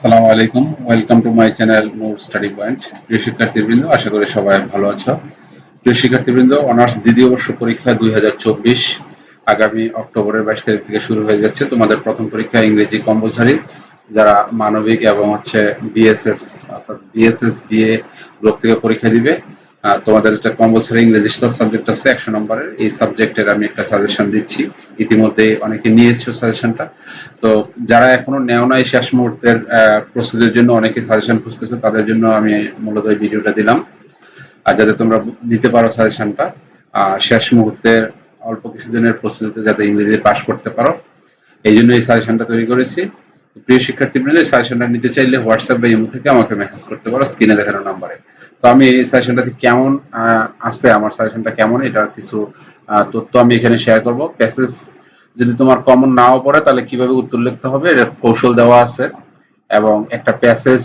আসসালামু আলাইকুম। Welcome to my channel note study point প্রিয় শিক্ষার্থীবৃন্দ, আশা করি সবাই ভালো আছো। প্রিয় শিক্ষার্থীবৃন্দ, অনার্স দ্বিতীয় বর্ষ পরীক্ষা দুই হাজার চব্বিশ আগামী অক্টোবরের বাইশ তারিখ থেকে শুরু হয়ে যাচ্ছে। তোমাদের প্রথম পরীক্ষা ইংরেজি কম্পালসারি, যারা মানবিক এবং হচ্ছে বিএসএস অর্থাৎ বিএসএস বিএ গ্রুপ থেকে পরীক্ষা দিবে। তোমাদের একটা কম্পালসারি ইংরেজি সাবজেক্ট আছে, একশো নম্বরের। এই সাবজেক্টের আমি একটা সাজেশন দিচ্ছি। ইতিমধ্যে অনেকে নিয়েছো সাজেশনটা তো যারা এখনও নেও নাই শেষ মুহূর্তের প্রস্তুতির জন্য অনেকে সাজেশন খুঁজতেছো, তাদের জন্য আমি মূলত এই ভিডিওটা দিলাম। আর যাতে তোমরা নিতে পারো সাজেশনটা শেষ মুহূর্তে অল্প কিছুদিনের প্রস্তুতিতে যাতে ইংরেজি পাশ করতে পারো। এই জন্য এই সাজেশনটা তৈরি করেছি। প্রিয় শিক্ষার্থীবৃন্দ, এই সাজেশনটা নিতে চাইলে হোয়াটসঅ্যাপ বা ইমো থেকে আমাকে মেসেজ করতে পারো স্ক্রিনে দেখানো নাম্বারে তো আমি এই সাজেশনটাতে কেমন আছে, আমার সাজেশনটা কেমন, এটার কিছু তথ্য আমি এখানে শেয়ার করব। প্যাসেজ যদি তোমার কমন নাও পড়ে, তাহলে কীভাবে উত্তর লিখতে হবে? এর কৌশল দেওয়া আছে। এবং একটা প্যাসেজ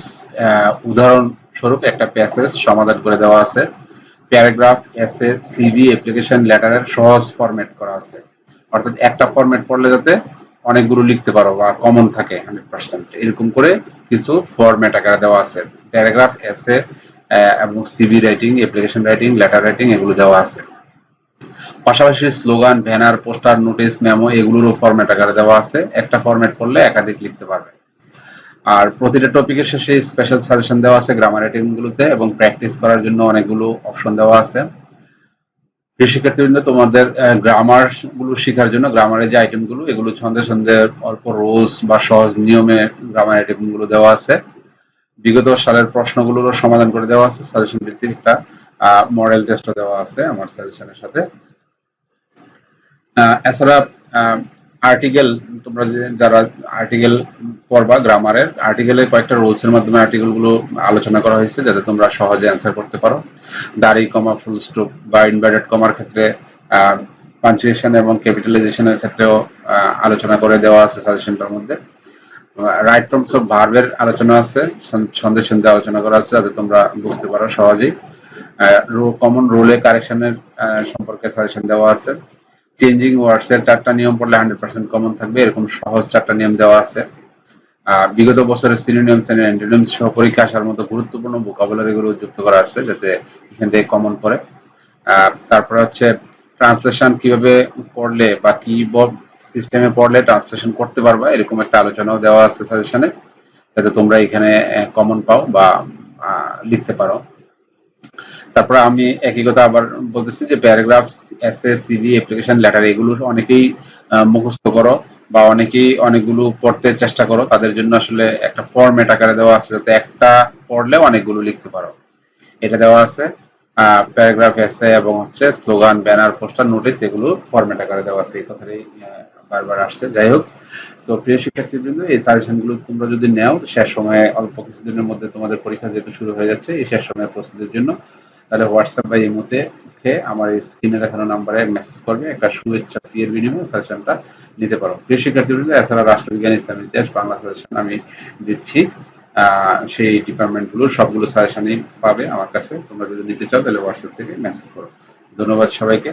উদাহরণ স্বরূপ একটা প্যাসেজ সমাধান করে দেওয়া আছে। প্যারাগ্রাফ এসে সিভি অ্যাপ্লিকেশন লেটারের সহজ ফরম্যাট করা আছে। অর্থাৎ একটা ফরম্যাট পড়লে যাতে অনেকগুলো লিখতে পারো বা কমন থাকে হান্ড্রেড পার্সেন্ট এরকম করে কিছু ফরম্যাট আকারে দেওয়া আছে। প্যারাগ্রাফ এসে এবং CV writing application writing letter writing এগুলো দেওয়া আছে। পাশাপাশি slogan banner poster notice memo এগুলোরও format আকারে দেওয়া আছে। একটা ফরম্যাট করলে একাধিক লিখতে পারবে। আর প্রতিটা টপিকের শেষে স্পেশাল সাজেশন দেওয়া আছে গ্রামার রাইটিং গুলোতে এবং প্র্যাকটিস করার জন্য অনেকগুলো অপশন দেওয়া আছে। শিক্ষার্থীবৃন্দ তোমাদের গ্রামারগুলো শেখার জন্য গ্রামারের যে আইটেমগুলো, এগুলো ছন্দে ছন্দে অল্প রোজ বা সহজ নিয়মে গ্রামার আইটেমগুলো দেওয়া আছে। বিগত সালের প্রশ্নগুলোরও সমাধান করে দেওয়া আছে। সাজেশন ভিত্তিক একটা মডেল টেস্টও দেওয়া আছে আমার সাজেশনের সাথে। এছাড়া আর্টিকেল তোমরা যারা আর্টিকেল পড়বা গ্রামারের আর্টিকেলে কয়েকটা রুলসের মাধ্যমে আর্টিকেলগুলো আলোচনা করা হয়েছে, যাতে তোমরা সহজে অ্যান্সার করতে পারো। দাড়ি কমা ফুল স্টপ বা ইনভার্টেড কমার ক্ষেত্রে পাঞ্চুয়েশন এবং ক্যাপিটালাইজেশনের ক্ষেত্রেও আলোচনা করে দেওয়া আছে সাজেশনটার মধ্যে। রাইট ফ্রমস অফ ভার্বের আলোচনা আছে ছন্দে ছন্দে আলোচনা করা আছে যাতে তোমরা বুঝতে পারো সহজেই। কমন রোলে কারেকশনের সম্পর্কে সাজেশন দেওয়া আছে। চেঞ্জিং ওয়ার্ডস এর চারটা নিয়ম পড়লে হান্ড্রেড পার্সেন্ট কমন থাকবে এরকম সহজ চারটা নিয়ম দেওয়া আছে। আহ, বিগত বছরের সিনোনিয়ামস এন্ড অ্যান্টোনিমস সহ পরীক্ষা আসার মতো গুরুত্বপূর্ণ ভোকাবুলারি গুলো যুক্ত করা আছে যাতে এখান থেকে কমন পড়ে। তারপরে হচ্ছে ট্রান্সলেশন কীভাবে করলে বা কি সিস্টেমে পড়লে ট্রান্সলেশন করতে পারবা। এরকম একটা আলোচনাও দেওয়া আছে সাজেশনে যাতে তোমরা এখানে কমন পাও বা লিখতে পারো। তারপরে আমি একই কথা আবার বলতেছি যে paragraph essay CV application letter এগুলো অনেকেই মুখস্থ করো বা অনেকেই অনেকগুলো পড়তে চেষ্টা করো। তাদের জন্য আসলে একটা ফরম্যাট আকারে দেওয়া আছে যাতে একটা পড়লে অনেকগুলো লিখতে পারো। এটা দেওয়া আছে প্যারাগ্রাফ এসে এবং হচ্ছে স্লোগান ব্যানার পোস্টার নোটিশ এগুলো ফরম্যাট আকারে দেওয়া আছে। এই কথাটাই বারবার আসছে। যাই হোক, তো প্রিয় শিক্ষার্থীবৃন্দ, এই সাজেশনগুলো তোমরা যদি নেও, শেষ সময়ে অল্প কিছুদিনের মধ্যে তোমাদের পরীক্ষা যেহেতু শুরু হয়ে যাচ্ছে, এই শেষ সময়ের প্রস্তুতির জন্য তাহলে হোয়াটসঅ্যাপ বা ইমোতে আমার এই স্ক্রিনে দেখানো নাম্বারে মেসেজ করবে, একটা শুভেচ্ছা ফি এর বিনিময়ে সাজেশনটা নিতে পারো। প্রিয় শিক্ষার্থীবৃন্দ, এছাড়া রাষ্ট্রবিজ্ঞান, ইসলাম, ইতিহাস, বাংলা সাজেশন আমি দিচ্ছি। সেই ডিপার্টমেন্টগুলো সবগুলো সাজেশনই পাবে আমার কাছে। তোমরা যদি নিতে চাও, তাহলে হোয়াটসঅ্যাপ থেকে মেসেজ করো। ধন্যবাদ সবাইকে।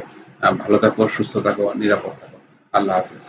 ভালো থাকো, সুস্থ থাকো, নিরাপদ থাকো। আল্লাহ হাফিজ